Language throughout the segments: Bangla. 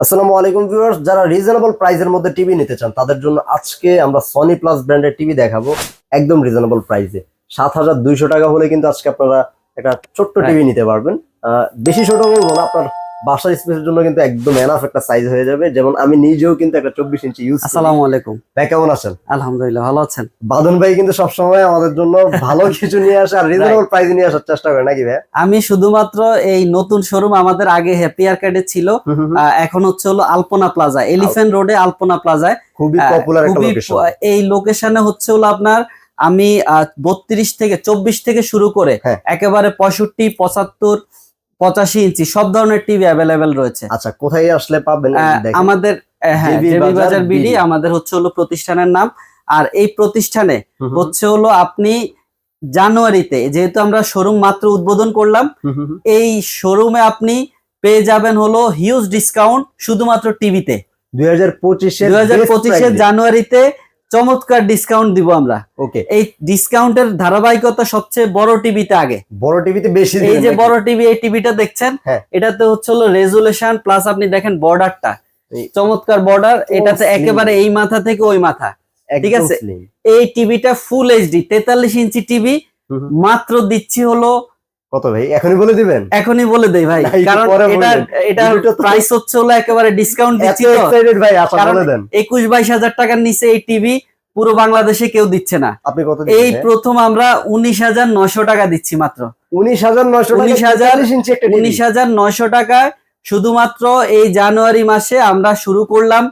আসসালামু আলাইকুম ভিউয়ার্স যারা রিজনেবল প্রাইসের মধ্যে টিভি নিতে চান তাদের জন্য আজকে আমরা সনি প্লাস ব্র্যান্ডের টিভি দেখাবো একদম রিজনেবল প্রাইসে সাত হাজার দুইশো টাকা হলে কিন্তু আজকে আপনারা একটা ছোট্ট টিভি নিতে পারবেন। আহ, বেশি ছোট বলব না আপনার বাসার স্পেসের জন্য কিন্তু একদম এনাফ একটা সাইজ হয়ে যাবে। যেমন আমি নিজেও কিন্তু একটা চব্বিশ ইঞ্চি ইউজ আসসালামু আলাইকুম। ভাই কেমন আছেন? আলহামদুলিল্লাহ ভালো আছেন? বাদন ভাই কিন্তু সবসময় আমাদের জন্য ভালো কিছু নিয়ে আসে আর রিজনেবল প্রাইসে নিয়ে আসার চেষ্টা করে নাকি ভাই? আমি শুধুমাত্র এই নতুন শোরুম আমাদের আগে হ্যাপি আর্কেডে ছিল। এখন হচ্ছে হলো আলপনা প্লাজা এলিফ্যান্ট রোডে আলপনা প্লাজায় খুবই পপুলার একটা লোকেশন এই লোকেশনে হচ্ছে হলো আপনার আমি বত্রিশ থেকে চব্বিশ থেকে শুরু করে হ্যাঁ। একেবারে পঁয়ষট্টি পঁচাত্তর পঁচাশি ইঞ্চি সব ধরনের টিভি অ্যাভেলেবেল রয়েছে আচ্ছা কোথায় আসলে পাবেন। আমাদের হ্যাঁ বাজার বাজার বিডি। আমাদের হচ্ছে হলো প্রতিষ্ঠানের নাম আর এই প্রতিষ্ঠানে হচ্ছে হলো আপনি জানুয়ারিতে যেহেতু আমরা শোরুম মাত্র উদ্বোধন করলাম। এই শোরুমে আপনি পেয়ে যাবেন হলো হিউজ ডিসকাউন্ট শুধুমাত্র টিভিতে দুই হাজার পঁচিশে জানুয়ারিতে চমৎকার ডিসকাউন্ট দিব আমরা। ওকে এই ডিসকাউন্টের ধারাবাহিকতা সবচেয়ে বড় টিভিতে আগে। বড় টিভিতে বেশি এই যে বড় টিভি এই টিভিটা দেখছেন? হ্যাঁ। এটাতে হচ্ছে হলো রেজুলেশন প্লাস আপনি দেখেন বর্ডারটা চমৎকার বর্ডার এটাতে একেবারে এই মাথা থেকে ওই মাথা। ঠিক আছে? এই টিভিটা ফুল এইচডি তেতাল্লিশ ইঞ্চি টিভি। মাত্র দিচ্ছি হলো কত ভাই? এখনই বলে দিবেন? এখনই বলে দেই ভাই কারণ এটা। এটা প্রাইস হচ্ছে হলো একেবারে ডিসকাউন্ট দিচ্ছি তো। এক্সাইটেড ভাই বলে দেন। একুশ বাইশ হাজার টাকার নিচে এই টিভি পুরো বাংলাদেশে কেউ দিচ্ছে না। আপনি কত এই প্রথম আমরা উনিশ হাজার নয়শো টাকা দিচ্ছি মাত্র। উনিশ হাজার নয়শো 19,000 ইঞ্চি একটা উনিশ হাজার নয়শো টাকায় শুধুমাত্র এই জানুয়ারি মাসে আমরা শুরু করলাম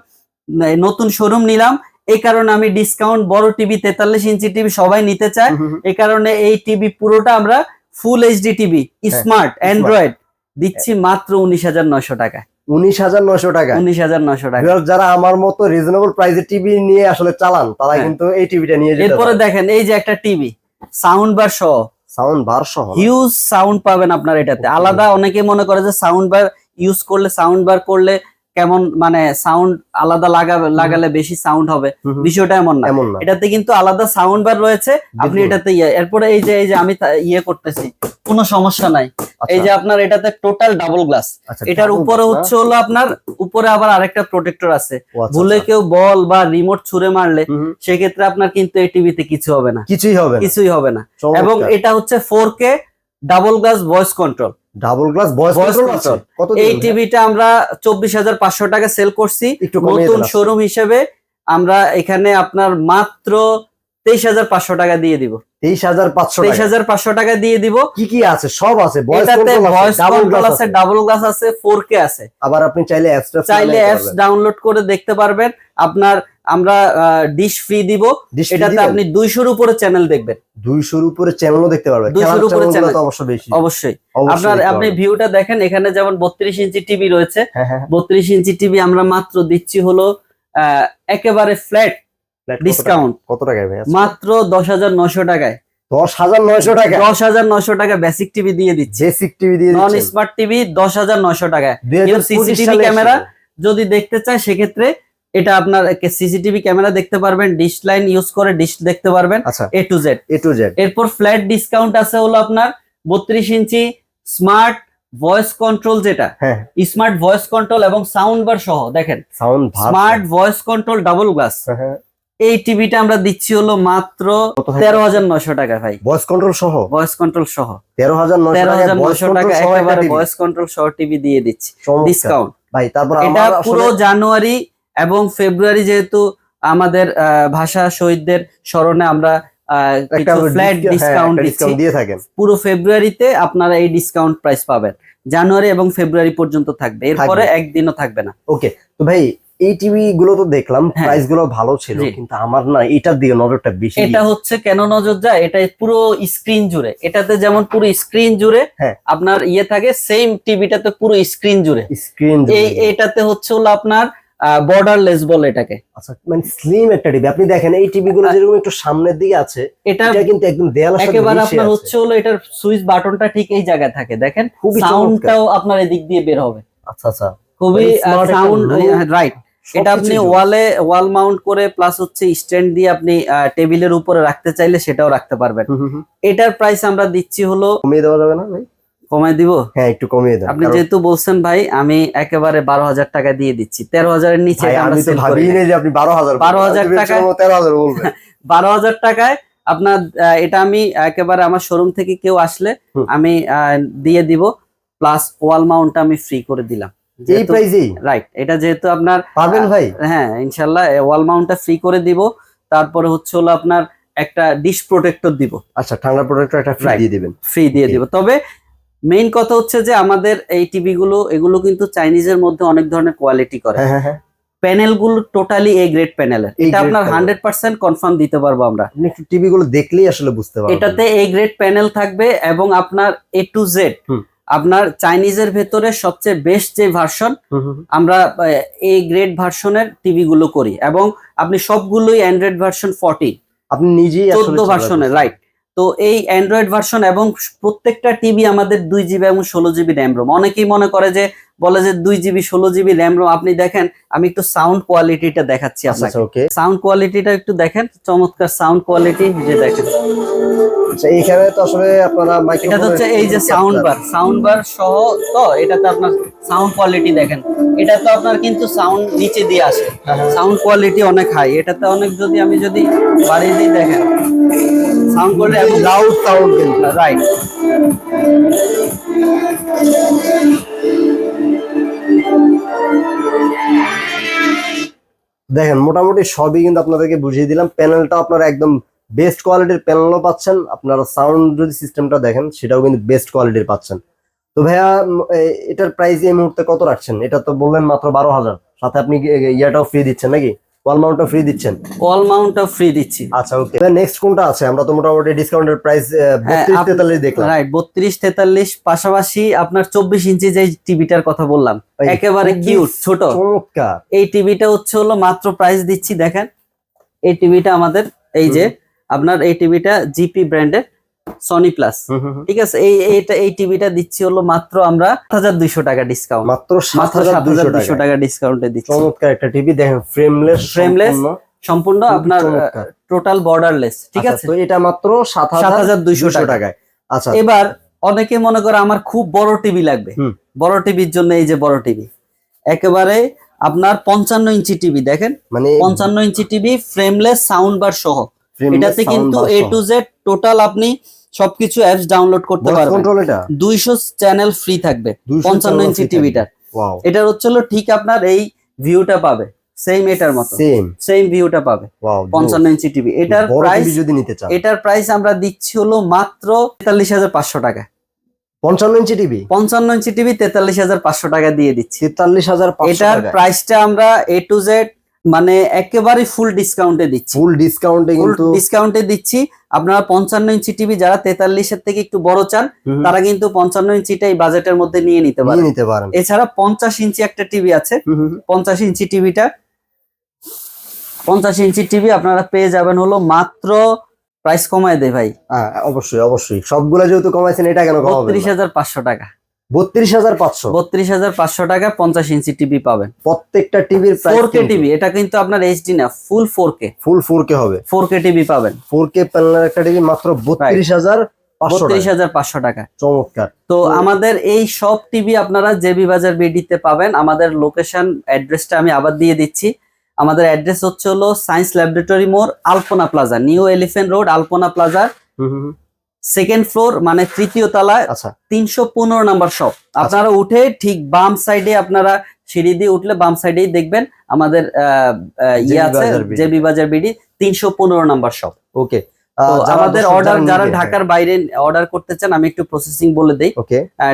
নতুন শোরুম নিলাম। এই কারণে আমি ডিসকাউন্ট বড় টিভি তেতাল্লিশ ইঞ্চি টিভি সবাই নিতে চায়। এই কারণে এই টিভি পুরোটা আমরা full HD TV smart Android দিচ্ছি মাত্র উনিশ হাজার নয়শো টাকা উনিশ হাজার নয়শো টাকা উনিশ হাজার নয়শো টাকা যারা আমার মতো রিজনেবল প্রাইসে টিভি নিয়ে আসলে চালান তারা হ্যাঁ। কিন্তু এই টিভিটা নিয়ে এরপরে দেখেন এই যে একটা টিভি সাউন্ড বার সহ। সাউন্ড বার সহ? হিউজ সাউন্ড পাবেন আপনার এটাতে। আলাদা অনেকে মনে করে যে সাউন্ড বার ইউজ করলে সাউন্ড বার করলে কেমন মানে সাউন্ড আলাদা লাগালে বেশি সাউন্ড হবে। বিষয়টা এমন না। এটাতে কিন্তু আলাদা সাউন্ড বার রয়েছে। আপনি এটাতে ইয়ে এরপরে এই যে এই যে আমি ইয়ে করতেছি কোনো সমস্যা নাই। এই যে আপনার এটাতে টোটাল ডাবল গ্লাস আচ্ছা, এটার উপরে হচ্ছে হলো আপনার উপরে আবার আরেকটা প্রোটেক্টর আছে। আচ্ছা, ভুলে আচ্ছা। কেউ বল বা রিমোট ছুঁড়ে মারলে। সেক্ষেত্রে আপনার কিন্তু এই টিভিতে কিছু হবে না। কিছুই হবে কিছুই হবে না। এবং এবং এটা হচ্ছে four K double glass voice control double glass voice control কত এই? টিভিটা আমরা টাকা সেল করছি। নতুন শোরুম হিসেবে আমরা এখানে আপনার মাত্র তেইশ হাজার পাঁচশো টাকা দিয়ে দিব। তেইশ হাজার পাঁচশো টাকা। দিয়ে দিব। কি কি আছে? সব আছে। ভয়েস কন্ট্রোল আছে ডাবল গ্লাস আছে আছে। আবার আপনি চাইলে অ্যাপসটা চাইলে অ্যাপস ডাউনলোড করে দেখতে পারবেন। আপনার আমরা ডিশ ফ্রি দিব। এটাতে আপনি দুইশোর উপরে চ্যানেল দেখবেন। 200 এর উপরে চ্যানেলও দেখতে পারবেন। 200 এর উপরে চ্যানেলগুলো channel। তো অবশ্য বেশি। অবশ্যই। অবশ্যই আপনার আপনি। ভিউটা দেখেন এখানে যেমন বত্রিশ ইঞ্চি টিভি রয়েছে। হ্যাঁ হ্যাঁ। বত্রিশ ইঞ্চি টিভি আমরা মাত্র দিচ্ছি হলো একেবারে ফ্ল্যাট ডিসকাউন্ট কত টাকায় ভাই? মাত্র দশ হাজার নশো টাকায়। দশ হাজার নয়শো টাকা? দশ হাজার নশো টাকা বেসিক টিভি দিয়ে দিচ্ছে। বেসিক টিভি দিয়ে নন স্মার্ট টিভি দশ হাজার নশো টাকায়। 2025 CCTV ক্যামেরা যদি দেখতে চায় সেক্ষেত্রে এটা আপনার সিসিটিভি ক্যামেরা দেখতে পারবেন ডিশ লাইন ইউজ করে ডিশ দেখতে পারবেন A to Z A to Z এরপর ফ্ল্যাট ডিসকাউন্ট আছে হলো আপনার বত্রিশ ইঞ্চি স্মার্ট ভয়েস কন্ট্রোল যেটা। হ্যাঁ। স্মার্ট ভয়েস কন্ট্রোল এবং সাউন্ড বার সহ দেখেন। Sound smart voice control double glass এই টিভিটা আমরা দিচ্ছি হলো মাত্র তেরো হাজার নশো টাকা ভাই। ভয়েস কন্ট্রোল সহ? ভয়েস কন্ট্রোল সহ। তেরো হাজার নয়শো তেরো টাকা একেবারে। ভয়েস কন্ট্রোল সহ টিভি দিয়ে দিচ্ছি। ডিসকাউন্ট ভাই তারপর এটা পুরো জানুয়ারি এবং ফেব্রুয়ারি যেহেতু আমাদের ভাষা শহীদদের স্মরণে আমরা ফ্ল্যাট হ্যাঁ, ডিসকাউন্ট দিয়ে থাকেন। পুরো ফেব্রুয়ারিতে আপনারা এই ডিসকাউন্ট প্রাইস পাবেন। জানুয়ারি এবং ফেব্রুয়ারি পর্যন্ত থাকবে। এরপরে। একদিনও থাকবে না। ওকে তো ভাই এই টিভি গুলো তো দেখলাম হ্যাঁ। প্রাইসগুলো ভালো ছিল কিন্তু আমার না এটার দিকে নজরটা বেশি এটা হচ্ছে কেন নজর যায়? এটা পুরো স্ক্রিন জুড়ে। এটাতে যেমন পুরো স্ক্রিন জুড়ে হ্যাঁ। আপনার ইয়ে থাকে সেম টিভিটাতে পুরো স্ক্রিন জুড়ে। স্ক্রিন এই এটাতে হচ্ছে হলো আপনার বর্ডারলেস বলে এটাকে। আচ্ছা মানে স্লিম একটা টিভি আপনি দেখেন এই টিভি গুলো যেরকম একটু সামনের দিকে আছে এটা কিন্তু একদম দেয়ালের সাথে একেবারে আপনার হচ্ছে হলো এটার সুইচ বাটনটা ঠিক এই জায়গায় থাকে দেখেন? খুবই সাউন্ডটাও আপনার এদিক দিয়ে বের হবে। আচ্ছা আচ্ছা। খুবই মানে সাউন্ড রাইট এটা আপনি ওয়ালে ওয়াল মাউন্ট করে প্লাস হচ্ছে স্ট্যান্ড দিয়ে আপনি টেবিলের উপরে রাখতে চাইলে সেটাও রাখতে পারবেন। এটার প্রাইস আমরা দিচ্ছি হলো কমিয়ে দেওয়া যাবে না ভাই? কমাই দিব? হ্যাঁ একটু কমিয়ে দেন আপনি যেহেতু বলছেন ভাই আমি একেবারে বারো হাজার টাকা দিয়ে দিচ্ছি। তেরো হাজারের নিচে আমি তো ভাবিই যে আপনি বারো হাজার 12,000 টাকায়- তেরো হাজার বলবেন। বারো হাজার টাকায় আপনার এটা আমি একেবারে আমার শোরুম থেকে কেউ আসলে আমি দিয়ে দিব। প্লাস ওয়াল মাউন্টটা আমি ফ্রি করে দিলাম। এই প্রাইজেই রাইট এটা যেহেতু আপনার পারবেন ভাই? হ্যাঁ ইনশাল্লাহ ওয়াল মাউন্টটা ফ্রি করে দিব। তারপরে হচ্ছে হলো আপনার একটা ডিশ প্রোটেক্টর দিব। আচ্ছা ঠান্ডা প্রোডাক্টটা একটা ফ্রি দিয়ে দিবেন। ফ্রি দিয়ে দিব। তবে মেইন কথা হচ্ছে যে আমাদের এই টিভি গুলো এগুলো কিন্তু চাইনিজের মধ্যে অনেক ধরনের কোয়ালিটি করে। হ্যাঁ হ্যাঁ হ্যাঁ। প্যানেলগুলো টোটালি এ গ্রেড প্যানেলের এটা আপনার হান্ড্রেড পার্সেন্ট কনফার্ম দিতে পারব আমরা। টিভি গুলো দেখলেই আসলে বুঝতে পারবেন এটাতে এ গ্রেড প্যানেল থাকবে এবং আপনার এ টু জেড আপনার চাইনিজের ভেতরে সবচেয়ে বেস্ট যে ভার্সন। আমরা এ গ্রেড ভার্সনের টিভি গুলো করি। এবং আপনি সবগুলোই অ্যান্ড্রয়েড ভার্সন ফর্টি আপনি নিজেই চোদ্দ ভার্সনের রাইট তো এই অ্যান্ড্রয়েড ভার্সন এবং প্রত্যেকটা টিভি আমাদের দুই জিবি এবং ষোলো জিবি র্যাম রোম অনেকেই মনে করে যে বলে যে দুই জিবি ষোলো জিবি র্যাম রোম আপনি দেখেন আমি একটু সাউন্ড কোয়ালিটিটা দেখাচ্ছি আচ্ছা আপনাকে। সাউন্ড কোয়ালিটিটা একটু দেখেন চমৎকার সাউন্ড কোয়ালিটি যে দেখেন। আচ্ছা এইখানে তো আসলে আপনারা এটা হচ্ছে এই যে সাউন্ড বার সাউন্ড বার সহ তো এটাতে আপনার সাউন্ড কোয়ালিটি দেখেন। এটা তো আপনার কিন্তু সাউন্ড নিচে দিয়ে আসে। সাউন্ড কোয়ালিটি অনেক হাই এটাতে অনেক যদি আমি যদি বাড়িয়ে দিই দেখেন। সাউন্ড কোয়ালিটি এবং লাউড সাউন্ড কিন্তু রাইট দেখেন, মোটামুটি সবই কিন্তু আপনাদেরকে বুঝিয়ে দিলাম। প্যানেলটা আপনারা একদম বেস্ট কোয়ালিটির প্যানেলও পাচ্ছেন। আপনারা সাউন্ড যদি সিস্টেমটা দেখেন, সেটাও কিন্তু বেস্ট কোয়ালিটির পাচ্ছেন। তো ভাইয়া এটার প্রাইস এই মুহূর্তে কত রাখছেন? এটা তো বললেন মাত্র বারো হাজার। সাথে আপনি ইয়াটাও ফ্রি দিচ্ছেন নাকি? ওয়াল মাউন্টটাও ফ্রি দিচ্ছেন? ওয়াল মাউন্টও ফ্রি দিচ্ছি। আচ্ছা ওকে নেক্সট কোনটা আছে? আমরা তো মোটামুটি ডিসকাউন্টের প্রাইস হ্যাঁ, বত্রিশ আপ- তেতাল্লিশ দেখলাম। রাইট বত্রিশ তেতাল্লিশ পাশাপাশি আপনার চব্বিশ ইঞ্চি যে টিভিটার কথা বললাম একেবারে 24 কিউট ছোট। চমৎকার। এই টিভিটা হচ্ছে হলো মাত্র প্রাইস দিচ্ছি দেখেন। এই টিভিটা আমাদের এই যে আপনার এই টিভিটা জিপি ব্র্যান্ডের সনি প্লাস। ঠিক আছে এই এইটা এই টিভিটা দিচ্ছি হলো মাত্র আমরা হাজার দুইশো টাকা ডিসকাউন্ট মাত্র সাত হাজার দুইশো টাকা। ডিসকাউন্টে দিচ্ছি। চমৎকার একটা টিভি দেখেন ফ্রেমলেস Frameless, সম্পূর্ণ। আপনার টোটাল বর্ডারলেস ঠিক আছে? তো এটা মাত্র সাত হাজার দুইশো টাকায়। আচ্ছা এবার অনেকে মনে করে আমার খুব বড় টিভি লাগবে। বড় টিভির জন্য এই যে বড় টিভি। একেবারে আপনার পঞ্চান্ন ইঞ্চি টিভি দেখেন? মানে পঞ্চান্ন inch TV frameless sound bar সহ। এটাতে কিন্তু এ টু জেড টোটাল আপনি সবকিছু অ্যাপস ডাউনলোড করতে পারবেন। দুইশো চ্যানেল ফ্রি থাকবে 200 পঞ্চান্ন ইঞ্চি টিভিটার ওয়াও এটার হচ্ছে হলো ঠিক আপনার এই ভিউটা পাবে সেম এটার মতো। সেম সেম ভিউটা পাবে ওয়াও পঞ্চান্ন ইঞ্চি টিভি এটার প্রাইস যদি নিতে চান। এটার প্রাইস আমরা দিচ্ছি হলো মাত্র তেতাল্লিশ হাজার পাঁচশো টাকা। পঞ্চান্ন ইঞ্চি টিভি পঞ্চান্ন ইঞ্চি টিভি তেতাল্লিশ হাজার পাঁচশো টাকা দিয়ে দিচ্ছি। তেতাল্লিশ হাজার এটার প্রাইসটা আমরা এ টু জেড মানে একেবারে ফুল ডিসকাউন্টে দিচ্ছি। ফুল ডিসকাউন্টে কিন্তু ডিসকাউন্টে দিচ্ছি। আপনারা পঞ্চান্ন ইঞ্চি টিভি যারা তেতাল্লিশের থেকে একটু বড় চান তারা কিন্তু পঞ্চান্ন ইঞ্চিটা এই বাজেটের মধ্যে নিয়ে নিতে পারেন। নিতে পারেন। এছাড়া পঞ্চাশ ইঞ্চি একটা টিভি আছে। পঞ্চাশ ইঞ্চি টিভিটা পঞ্চাশ ইঞ্চি টিভি আপনারা পেয়ে যাবেন হলো মাত্র প্রাইস কমায় দেয় ভাই। হ্যাঁ, অবশ্যই অবশ্যই। সবগুলা যেহেতু কমাইছেন এটা কেন কমাবেন বত্রিশ হাজার পাঁচশো টাকা। বত্রিশ হাজার পাঁচশো। বত্রিশ হাজার পাঁচশো টাকা পঞ্চাশ ইঞ্চি টিভি পাবেন। প্রত্যেকটা টিভির ফোর কে টিভি এটা কিন্তু আপনার এইচডি না ফুল ফোর কে ফুল ফোর কে হবে। ফোর কে টিভি পাবেন। ফোর কে প্যানেলের একটা টিভি মাত্র বত্রিশ হাজার বত্রিশ হাজার পাঁচশো টাকা। চমৎকার। তো আমাদের এই সব টিভি আপনারা জেবি বাজার বিডিতে পাবেন। আমাদের লোকেশন অ্যাড্রেসটা আমি আবার দিয়ে দিচ্ছি। আমাদের অ্যাড্রেস হচ্ছে হলো সায়েন্স ল্যাবরেটরি মোড় Alpana plaza new elephant road Alpana হুম। সেকেন্ড ফ্লোর মানে তৃতীয় তলায় আচ্ছা। তিনশো পনেরো নাম্বার শপ আপনারা উঠে ঠিক বাম সাইডে আপনারা সিঁড়ি দিয়ে উঠলে বাম সাইডেই দেখবেন আমাদের ইয়ে আছে বিডি। জেবি বাজার বিডি তিনশো পনেরো নাম্বার শপ ওকে তো আমাদের অর্ডার যারা ঢাকার বাইরে অর্ডার করতে চান আমি একটু প্রসেসিং বলে দেই।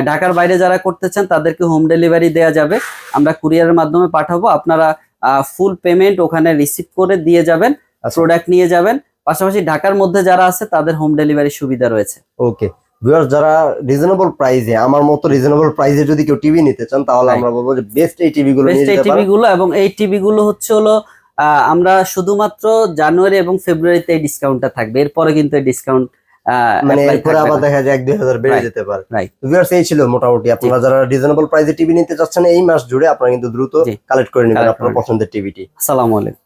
ঢাকার বাইরে যারা করতে চান তাদেরকে হোম ডেলিভারি দেওয়া যাবে। আমরা কুরিয়ারের মাধ্যমে পাঠাবো। আপনারা ফুল পেমেন্ট ওখানে রিসিভ করে দিয়ে যাবেন আচ্ছা। প্রোডাক্ট নিয়ে যাবেন। পাশাপাশি ঢাকার মধ্যে যারা আছে তাদের হোম ডেলিভারি সুবিধা রয়েছে। ওকে ভিউয়ার্স যারা রিজনেবল প্রাইসে আমার মতো রিজনেবল প্রাইসে যদি কেউ টিভি নিতে চান তাহলে আমরা বলব যে বেস্ট এই টিভি গুলো বেস্ট এই টিভি গুলো এবং এই টিভি গুলো হচ্ছে হলো আমরা শুধুমাত্র জানুয়ারি এবং ফেব্রুয়ারিতে এই ডিসকাউন্টটা থাকবে। এরপরে কিন্তু এই ডিসকাউন্ট মানে এরপরে আবার দেখা যায় এক দুই হাজার বেড়ে যেতে পারে. ভিউয়ার্স এই ছিল মোটামুটি। আপনারা যারা রিজনেবল প্রাইসে টিভি নিতে চাচ্ছেন এই মাস জুড়ে আপনারা কিন্তু দ্রুত কালেক্ট করে নেবেন আপনার পছন্দের টিভিটি আসসালামু আলাইকুম।